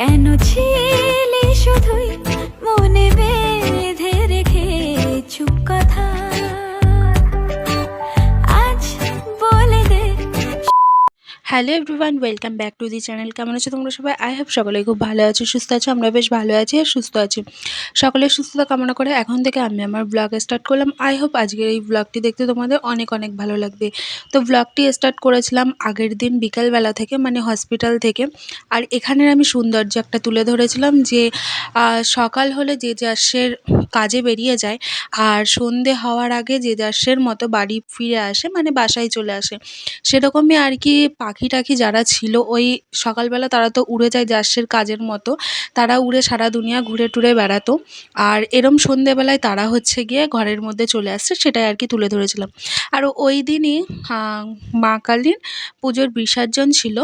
কেন ছিলে শুধুই hello everyone, welcome back to the channel. কেমন আছো তোমরা সবাই? আই হোপ সকলে খুব ভালো আছো, সুস্থ আছো, আমরা বেশ ভালো আছি আর সুস্থ আছি। সকলের সুস্থতা কামনা করে এখন থেকে আমি আমার ব্লগ স্টার্ট করলাম। আই হোপ আজকের এই ব্লগটি দেখতে তোমাদের অনেক অনেক ভালো লাগবে। তো ব্লগটি স্টার্ট করেছিলাম আগের দিন বিকালবেলা থেকে মানে হসপিটাল থেকে। আর এখানের আমি সৌন্দর্য একটা তুলে ধরেছিলাম যে সকাল হলে যে যাসের কাজে বেরিয়ে যায়, আর সন্ধে হওয়ার আগে যে যাসের মতো বাড়ি ফিরে আসে মানে বাসায় চলে আসে, সেরকমই আর কি পাখি টাখি যারা ছিল, ওই সকালবেলা তারা তো উড়ে যায় যাসের কাজের মতো, তারা উড়ে সারা দুনিয়া ঘুরে টুরে বেড়াতো। আর এরম সন্ধেবেলায় তারা হচ্ছে গিয়ে ঘরের মধ্যে চলে আসছে, সেটাই আর কি তুলে ধরেছিলাম। আর ওই দিনই মা কালীর পুজোর বিসর্জন ছিল।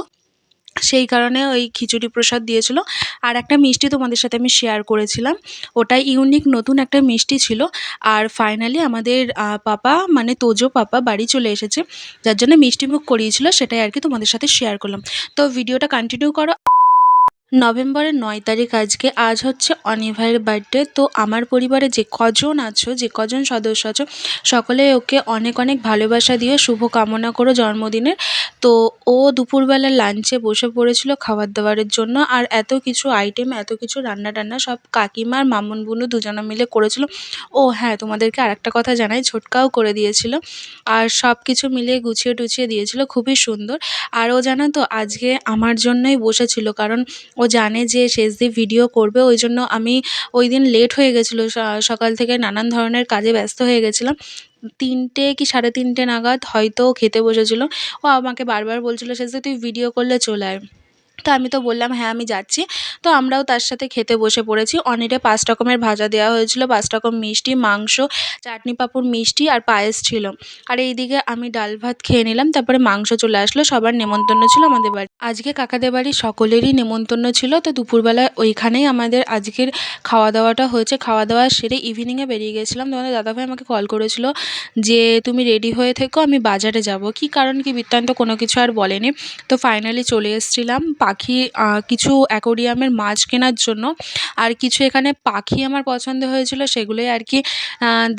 সেই কারণে ওই খিচুড়ি প্রসাদ দিয়েছিল। আর একটা মিষ্টি তোমাদের সাথে আমি শেয়ার করেছিলাম। ওটাই ইউনিক নতুন একটা মিষ্টি ছিল। আর ফাইনালি আমাদের পাপা মানে তোজো পাপা বাড়ি চলে এসেছে। যার জন্য মিষ্টি মুখ করিয়েছিল, সেটাই আর কি তোমাদের সাথে শেয়ার করলাম। তো ভিডিওটা কন্টিনিউ করো। নভেম্বরের নয় তারিখ আজকে। আজ হচ্ছে অনিভাইয়ের বার্থডে। তো আমার পরিবারে যে কজন আছো, যে কজন সদস্য আছো, সকলে ওকে অনেক অনেক ভালোবাসা দিয়ে শুভ কামনা করো জন্মদিনের। তো ও দুপুরবেলা লাঞ্চে বসে পড়েছিল খাবার দাবারের জন্য। আর এত কিছু আইটেম এত কিছু রান্না টান্না সব কাকিমার মামুন বুনু দুজনে মিলে করেছিল। ও হ্যাঁ তোমাদেরকে আরেকটা কথা জানাই, ছোটকাও করে দিয়েছিল। আর সব কিছু মিলিয়ে গুছিয়ে টুছিয়ে দিয়েছিল, খুবই সুন্দর। আর ও জানো তো, আজকে আমার জন্যই বসেছিল। কারণ ও জানে যে শেষদি ভিডিও করবে, ওই জন্য আমি ওই দিন লেট হয়ে গেছিল। সকাল থেকে নানান ধরনের কাজে ব্যস্ত হয়ে গেছিলাম। তিনটে কি সাড়ে তিনটে নাগাদ হয়তো খেতে বসেছিলো। ও আমাকে বারবার বলছিল শেষদি তুই ভিডিও করলে চলে আয়। তো আমি তো বললাম হ্যাঁ আমি যাচ্ছি। তো আমরাও তার সাথে খেতে বসে পড়েছি। অনেকে পাঁচ রকমের ভাজা দেওয়া হয়েছিল। পাঁচ রকম মিষ্টি, মাংস, চাটনি পাঁপড়, মিষ্টি আর পায়েস ছিল। আর এইদিকে আমি ডাল ভাত খেয়ে নিলাম, তারপরে মাংস চলে আসলো। সবার নেমন্তন্ন ছিল আমাদের বাড়ি। আজকে কাকাদের বাড়ি সকলেরই নেমন্তন্ন ছিল। তো দুপুরবেলা ওইখানেই আমাদের আজকের খাওয়া দাওয়াটা হয়েছে। খাওয়া দাওয়া সেরে ইভিনিংয়ে বেরিয়ে গেছিলাম। তোমাদের দাদাভাই আমাকে কল করেছিল যে, তুমি রেডি হয়ে থেকো, আমি বাজারে যাব। কি কারণ কি বৃত্তান্ত কোনো কিছু আর বলেনি। তো ফাইনালি চলে এসেছিলাম। পাখি কিছু অ্যাকোরিয়ামের মাছ কেনার জন্য। আর কিছু এখানে পাখি আমার পছন্দ হয়েছিল, সেগুলোই আর কি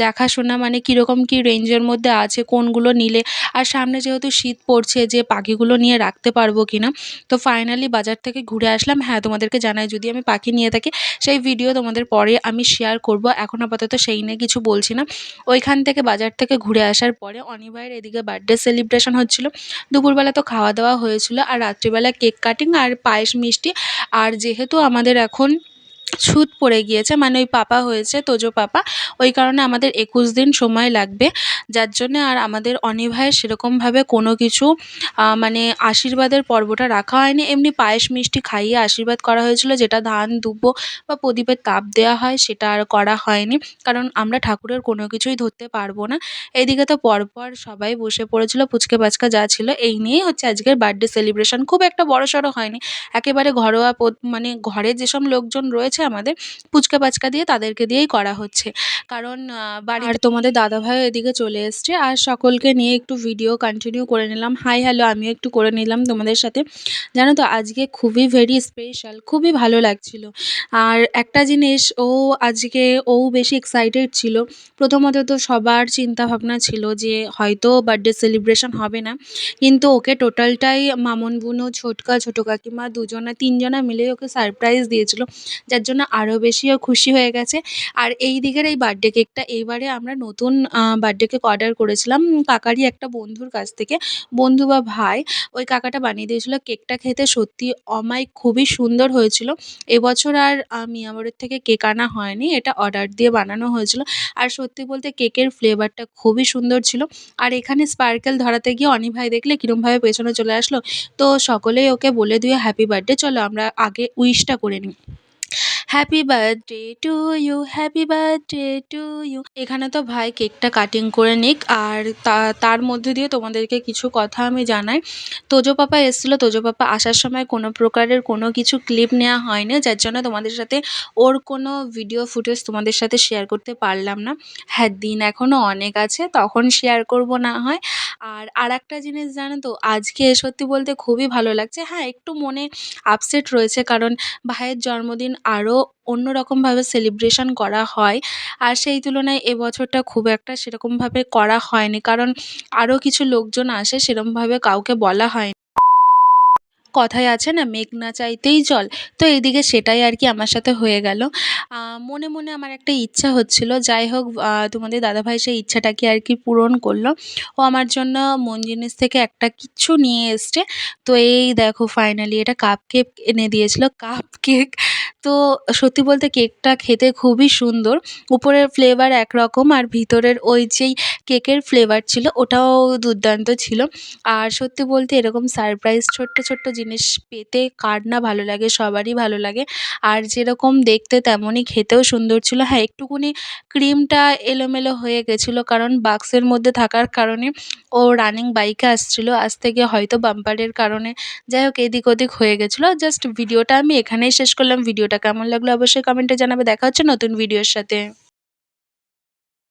দেখাশোনা মানে কীরকম কী রেঞ্জের মধ্যে আছে, কোনগুলো নিলে। আর সামনে যেহেতু শীত পড়ছে, যে পাখিগুলো নিয়ে রাখতে পারব কি না তো ফাইনালি বাজার থেকে ঘুরে আসলাম। হ্যাঁ তোমাদেরকে জানাই, যদি আমি পাখি নিয়ে থাকি, সেই ভিডিও তোমাদের পরে আমি শেয়ার করব। এখন আপাতত সেই নিয়ে কিছু বলছি না। ওইখান থেকে বাজার থেকে ঘুরে আসার পরে অনিভাইয়ের এদিকে বার্থডে সেলিব্রেশন হচ্ছিল। দুপুরবেলা তো খাওয়া দাওয়া হয়েছিল, আর রাত্রিবেলা কেক কাটিং আর পায়েস মিষ্টি। আর যেহেতু আমাদের এখন ছুত পড়ে গিয়েছে মানে ওই পাপা হয়েছে, তোজো পাপা। ওই কারণে আমাদের একুশ দিন সময় লাগবে। যার জন্যে আর আমাদের অনিভাইয়ের সেরকমভাবে কোনো কিছু মানে আশীর্বাদের পর্বটা রাখা হয়নি। এমনি পায়েস মিষ্টি খাইয়ে আশীর্বাদ করা হয়েছিল, যেটা ধান, দুব্ব বা প্রদীপের তাপ দেওয়া হয়, সেটা আর করা হয়নি। কারণ আমরা ঠাকুরের কোনো কিছুই ধরতে পারব না। এইদিকে তো পরপর সবাই বসে পড়েছিল, পুচকে পাচকা যা ছিল, এই নিয়েই হচ্ছে আজকের বার্থডে সেলিব্রেশন খুব একটা বড় সড়ো হয়নি। একেবারে ঘরোয়া মানে ঘরে যেসব লোকজন রয়েছে আমাদের পুচকা পাচকা দিয়ে তাদেরকে দিয়েই করা হচ্ছে। কারণ আহ, বাড়ি আর তোমাদের দাদাভাইও এদিকে চলে এসছে। আর সকলকে নিয়ে একটু ভিডিও কন্টিনিউ করে নিলাম। হাই হ্যালো আমিও একটু করে নিলাম তোমাদের সাথে। জানো তো আজকে খুবই ভেরি স্পেশাল খুবই ভালো লাগছিল। আর একটা জিনিস ও আজকে ও বেশি এক্সাইটেড ছিল। প্রথমত তো সবার চিন্তা ভাবনা ছিল যে হয়তো বার্থডে সেলিব্রেশন হবে না। কিন্তু ওকে টোটালটাই মামন বুনো ছোটকা ছোটো কাকিমা দুজনা তিনজনা মিলে ওকে সারপ্রাইজ দিয়েছিল। যার জন্য আরও বেশি ও খুশি হয়ে গেছে। আর এই দিকের এই বার্থডে কেকটা এইবারে আমরা নতুন বার্থডে কেক অর্ডার করেছিলাম। কাকারই একটা বন্ধুর কাছ থেকে, বন্ধু বা ভাই, ওই কাকাটা বানিয়ে দিয়েছিল। কেকটা খেতে সত্যি অমায়িক খুবই সুন্দর হয়েছিল। এবছর আর মিয়ামরের থেকে কেক আনা হয়নি, এটা অর্ডার দিয়ে বানানো হয়েছিল। আর সত্যি বলতে কেকের ফ্লেভারটা খুবই সুন্দর ছিল। আর এখানে স্পার্কেল ধরাতে গিয়ে অনি ভাই দেখলে কীরমভাবে পেছনে চলে আসলো। তো সকলেই ওকে বলে দিয়ে হ্যাপি বার্থডে চলো আমরা আগে উইশটা করে নিই। Happy birthday to you happy birthday to you এখানে তো ভাই কেকটা কাটিং করে নিক, আর তার মধ্যে দিয়ে তোমাদেরকে কিছু কথা আমি জানাই। তোজো পাপা এসেছিল, তোজো পাপা আসার সময় কোনো প্রকারের কোনো কিছু ক্লিপ নেওয়া হয়নি, যার জন্য তোমাদের সাথে ওর কোনো ভিডিও ফুটেজ তোমাদের সাথে শেয়ার করতে পারলাম না। হ্যাঁ দিন এখনও অনেক আছে, তখন শেয়ার করব না হয়। আর আর একটা জিনিস জানো তো, আজকে সত্যি বলতে খুবই ভালো লাগছে। হ্যাঁ একটু মনে আপসেট রয়েছে, কারণ ভাইয়ের জন্মদিন আরও অন্যরকমভাবে সেলিব্রেশন করা হয়। আর সেই তুলনায় এবছরটা খুব একটা সেরকমভাবে করা হয়নি। কারণ আরও কিছু লোকজন আসে সেরমভাবে কাউকে বলা হয়নি কথায় আছে না, মেঘ না চাইতেই জল। তো এইদিকে সেটাই আর কি আমার সাথে হয়ে গেল। মনে মনে আমার একটা ইচ্ছা হচ্ছিল। যাই হোক তোমাদের দাদাভাই সেই ইচ্ছাটাকে আর কি পূরণ করল। ও আমার জন্য মন জিনিস থেকে একটা কিচ্ছু নিয়ে এসছে। তো এই দেখো ফাইনালি এটা কাপ কেক এনে দিয়েছিল। কাপ কেক তো সত্যি বলতে কেকটা খেতে খুবই সুন্দর। উপরের ফ্লেভার একরকম আর ভিতরের ওই যেই কেকের ফ্লেভার ছিল ওটাও দুর্দান্ত ছিল। আর সত্যি বলতে এরকম সারপ্রাইজ ছোট্ট ছোট্ট জিনিস পেতে কার না ভালো লাগে, সবারই ভালো লাগে। আর যেরকম দেখতে তেমনই খেতেও সুন্দর ছিল। হ্যাঁ একটুকুনি ক্রিমটা এলোমেলো হয়ে গেছিল কারণ বাক্সের মধ্যে থাকার কারণে ও রানিং বাইকে আসছিল। আসতে গিয়ে হয়তো বাম্পারের কারণে। যাই হোক, এদিক ওদিক হয়ে গেছিল। জাস্ট ভিডিওটা আমি এখানেই শেষ করলাম। ভিডিওটা কেমন লাগল অবশ্যই কমেন্টে জানাবে। দেখা হচ্ছে নতুন ভিডিওর সাথে।